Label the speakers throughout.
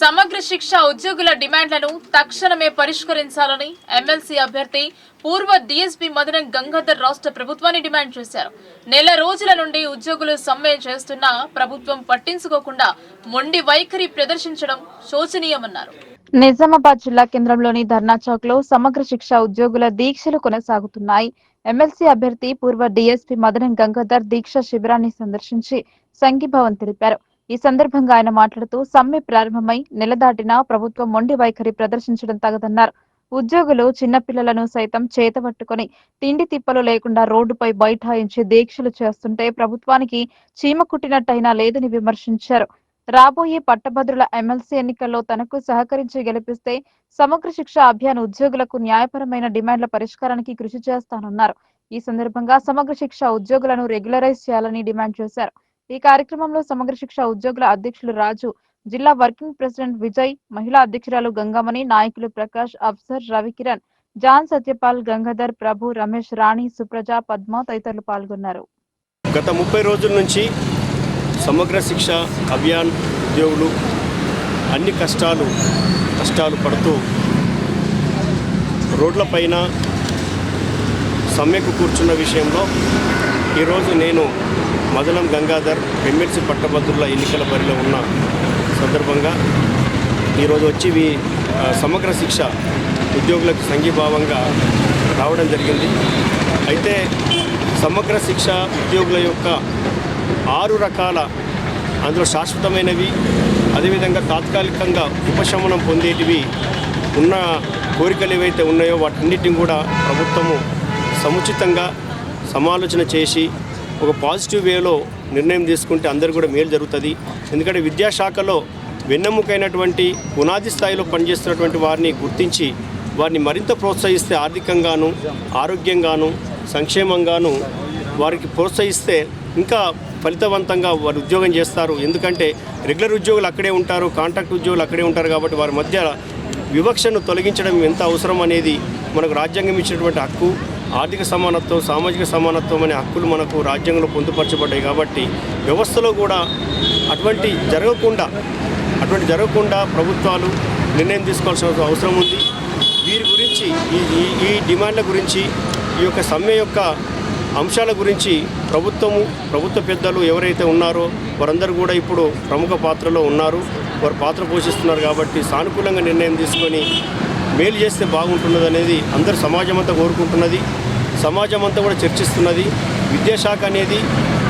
Speaker 1: సమగ్ర శిక్ష ఉద్యోగుల డిమాండ్లను తక్షణమే పరిష్కరించాలని ఎమ్మెల్సీ అభ్యర్థి పూర్వ డీఎస్పీ మదన గంగాధర్ రాష్ట్ర ప్రభుత్వాన్ని డిమాండ్ చేశారు. నెల రోజుల నుండి ఉద్యోగులు సమ్మె చేస్తున్నా ప్రభుత్వం పట్టించుకోకుండా మొండి వైఖరి ప్రదర్శించడం శోచనీయమన్నారు.
Speaker 2: నిజామాబాద్ జిల్లా కేంద్రంలోని ధర్నా చౌక్లో సమగ్ర శిక్ష ఉద్యోగుల దీక్షలు కొనసాగుతున్నాయి. ఎమ్మెల్సీ అభ్యర్థి పూర్వ డీఎస్పీ మదనం గంగాధర్ దీక్ష శిబిరాన్ని సందర్శించి సంఘీభావం తెలిపారు. ఈ సందర్భంగా ఆయన మాట్లాడుతూ సమ్మె ప్రారంభమై నెల దాటినా ప్రభుత్వం మొండి వైఖరి ప్రదర్శించడం తగదన్నారు. ఉద్యోగులు చిన్నపిల్లలను సైతం చేతబట్టుకుని తిండి తిప్పలు లేకుండా రోడ్డుపై బైఠాయించి దీక్షలు చేస్తుంటే ప్రభుత్వానికి చీమ కుట్టినట్టయినా లేదని విమర్శించారు. రాబోయే పట్టభద్రుల ఎమ్మెల్సీ ఎన్నికల్లో తనకు సహకరించి గెలిపిస్తే సమగ్ర శిక్ష అభియాన్ ఉద్యోగులకు న్యాయపరమైన డిమాండ్ల పరిష్కారానికి కృషి చేస్తానన్నారు. ఈ సందర్భంగా సమగ్ర శిక్ష ఉద్యోగులను రెగ్యులరైజ్ చేయాలని డిమాండ్ చేశారు. ఈ కార్యక్రమంలో సమగ్ర శిక్ష ఉద్యోగుల అధ్యక్షులు రాజు జిల్లా వర్కింగ్ ప్రెసిడెంట్ విజయ్ మహిళా అధ్యక్షురాలు గంగామణి నాయకులు ప్రకాష్ అఫ్సర్ రవికిరణ్ జాన్ సత్యపాల్ గంగాధర్ ప్రభు రమేష్ రాణి సుప్రజ పద్మ తదితరులు పాల్గొన్నారు.
Speaker 3: గత ముప్పై రోజుల నుంచి సమగ్ర శిక్ష అభియాన్ ఉద్యోగులు అన్ని కష్టాలు కష్టాలు పడుతూ రోడ్లపైన సమ్మెకు కూర్చున్న విషయంలో ఈరోజు నేను మదనం గంగాధర్ ఎమ్మెల్సీ పట్టభద్రుల ఎన్నికల బరిలో ఉన్న సందర్భంగా ఈరోజు వచ్చి వీ సమగ్ర శిక్ష ఉద్యోగులకు సంఘీభావంగా రావడం జరిగింది. అయితే సమగ్ర శిక్ష ఉద్యోగుల యొక్క ఆరు రకాల అందులో శాశ్వతమైనవి అదేవిధంగా తాత్కాలికంగా ఉపశమనం పొందేటివి ఉన్న కోరికలు ఏవైతే ఉన్నాయో వాటన్నిటిని కూడా ప్రభుత్వము సముచితంగా సమాలోచన చేసి ఒక పాజిటివ్ వేలో నిర్ణయం తీసుకుంటే అందరు కూడా మేలు జరుగుతుంది. ఎందుకంటే విద్యాశాఖలో వెన్నెముకైనటువంటి పునాది స్థాయిలో పనిచేస్తున్నటువంటి వారిని గుర్తించి వారిని మరింత ప్రోత్సహిస్తే ఆర్థికంగాను ఆరోగ్యంగాను సంక్షేమంగాను వారికి ప్రోత్సహిస్తే ఇంకా ఫలితవంతంగా వారు ఉద్యోగం చేస్తారు. ఎందుకంటే రెగ్యులర్ ఉద్యోగులు అక్కడే ఉంటారు కాంట్రాక్ట్ ఉద్యోగులు అక్కడే ఉంటారు కాబట్టి వారి మధ్య వివక్షను తొలగించడం ఎంత అవసరం అనేది మనకు రాజ్యాంగం ఇచ్చినటువంటి హక్కు. ఆర్థిక సమానత్వం సామాజిక సమానత్వం అనే హక్కులు మనకు రాజ్యాంగంలో పొందుపరచబడ్డాయి కాబట్టి వ్యవస్థలో కూడా అటువంటి జరగకుండా అటువంటి జరగకుండా ప్రభుత్వాలు నిర్ణయం తీసుకోవాల్సిన అవసరం ఉంది. వీరి గురించి ఈ ఈ- ఈ డిమాండ్ల గురించి ఈ యొక్క సమ్మె యొక్క అంశాల గురించి ప్రభుత్వము ప్రభుత్వ పెద్దలు ఎవరైతే ఉన్నారో వారందరూ కూడా ఇప్పుడు ప్రముఖ పాత్రలో ఉన్నారు. వారు పాత్ర పోషిస్తున్నారు కాబట్టి సానుకూలంగా నిర్ణయం తీసుకొని మేలు చేస్తే బాగుంటున్నది అనేది అందరు సమాజం అంతా కోరుకుంటున్నది. సమాజం అంతా కూడా చర్చిస్తున్నది. విద్యాశాఖ అనేది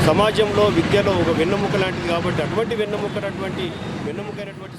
Speaker 3: సమాజంలో విద్యలో ఒక వెన్నెముక లాంటిది కాబట్టి అటువంటి వెన్నెముక వెన్నెముకైనటువంటి